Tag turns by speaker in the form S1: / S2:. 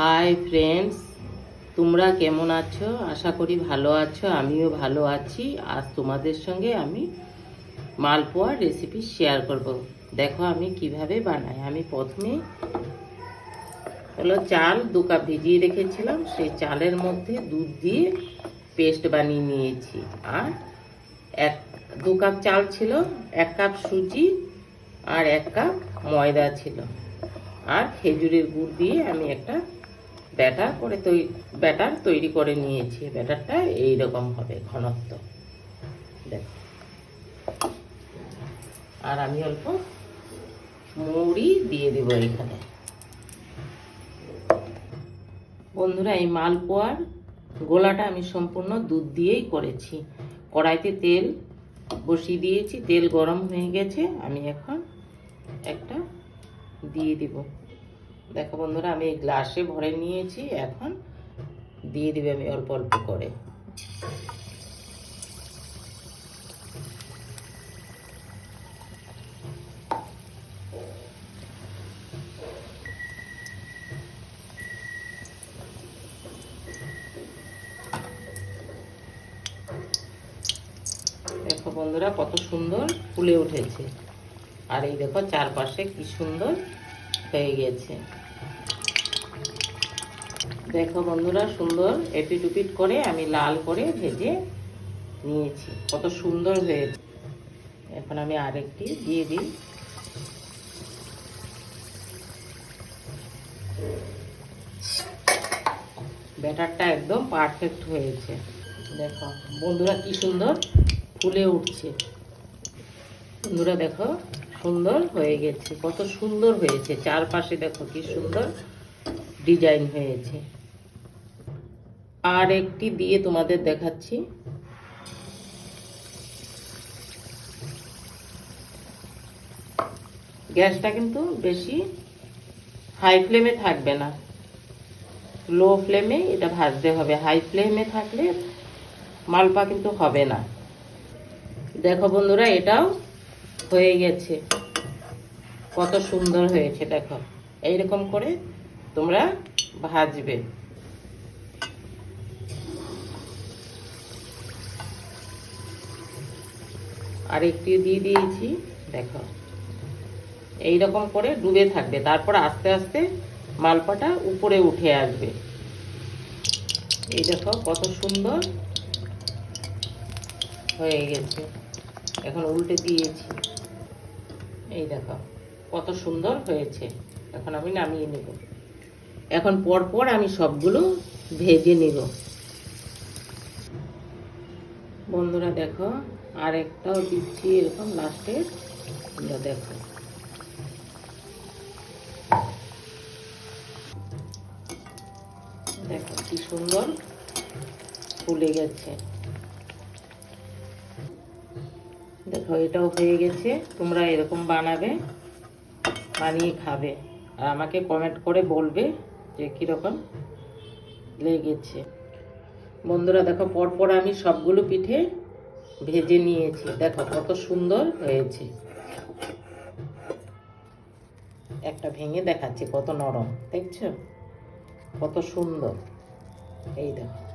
S1: Hi friends তোমরা কেমন আছো? আশা করি ভালো আছো, আমিও ভালো আছি। আজ তোমাদের সঙ্গে আমি মালপোয়ার রেসিপি শেয়ার করব। দেখো আমি কীভাবে বানাই। আমি প্রথমে হলো চাল দু কাপ ভিজিয়ে রেখেছিলাম। সেই চালের মধ্যে দুধ দিয়ে পেস্ট বানিয়ে নিয়েছি। আর এক, দু কাপ চাল ছিল, এক কাপ সুজি আর এক কাপ ময়দা ছিল। আর খেজুরের গুড় দিয়ে আমি একটা ব্যাটার করে তৈরি ব্যাটার তৈরি করে নিয়েছি। ব্যাটারটা এই রকম হবে, ঘনত্ব। দেখো। আর আমি অল্প মৌরি দিয়ে দেবো এখানে বন্ধুরা, এই মালপোয়ার গোলাটা আমি সম্পূর্ণ দুধ দিয়েই করেছি। কড়াইতে তেল বসিয়ে দিয়েছি। তেল গরম হয়ে গেছে। আমি এখন একটা দিয়ে দিব। দেখো বন্ধুরা, আমি এই গ্লাসে ভরে নিয়েছি, এখন দিয়ে দিবে আমি অল্প অল্প করে। দেখো বন্ধুরা, কত সুন্দর ফুলে উঠেছে। আর এই দেখো চারপাশে কি সুন্দর হয়ে গেছে। দেখো বন্ধুরা, সুন্দর এপিট উপিট করে আমি লাল করে ভেজে নিয়েছি। কত সুন্দর হয়েছে। এখন আমি আরেকটি দিয়ে দিই। ব্যাটারটা একদম পারফেক্ট হয়েছে। দেখো, বন্ধুরা কি সুন্দর ফুলে উঠছে। বন্ধুরা দেখো সুন্দর হয়ে গেছে, কত সুন্দর হয়েছে। চারপাশে দেখো কি সুন্দর ডিজাইন হয়েছে। আর একটি দিয়ে তোমাদের দেখাচ্ছি। গ্যাসটা কিন্তু বেশি হাই ফ্লেমে থাকবে না। লো ফ্লেমে এটা ভাজতে হবে। হাই ফ্লেমে থাকলে মালপা কিন্তু হবে না। দেখো বন্ধুরা, এটাও হয়ে গেছে। কত সুন্দর হয়েছে, দেখো। এইরকম করে তোমরা ভাজবে। আর একটু দিয়ে দিয়েছি, দেখো। এই রকম করে ডুবে থাকবে। তারপর আস্তে আস্তে মালপাটা উপরে উঠে আসবে। এই দেখো, কত সুন্দর হয়ে গেছে। এখন উল্টে দিয়েছি। এই দেখো, কত সুন্দর হয়েছে। এখন আমি নামিয়ে নেব। এখন পর পর আমি সবগুলো ভেজে নেব। বন্ধুরা দেখো আর একটাও দিচ্ছি এরকম লাস্টে দেখো। দেখো কি সুন্দর ফুলে গেছে। দেখো, এটাও হয়ে গেছে। তোমরা এরকম বানাবে, বানিয়ে খাবে। আর আমাকে কমেন্ট করে বলবে যে কীরকম লেগেছে। বন্ধুরা, দেখো, পরপর আমি সবগুলো পিঠে ভেজে নিয়েছি। দেখো, কত সুন্দর হয়েছে। একটা ভেঙে দেখাচ্ছি, কত নরম, দেখছ? কত সুন্দর। এই দেখো।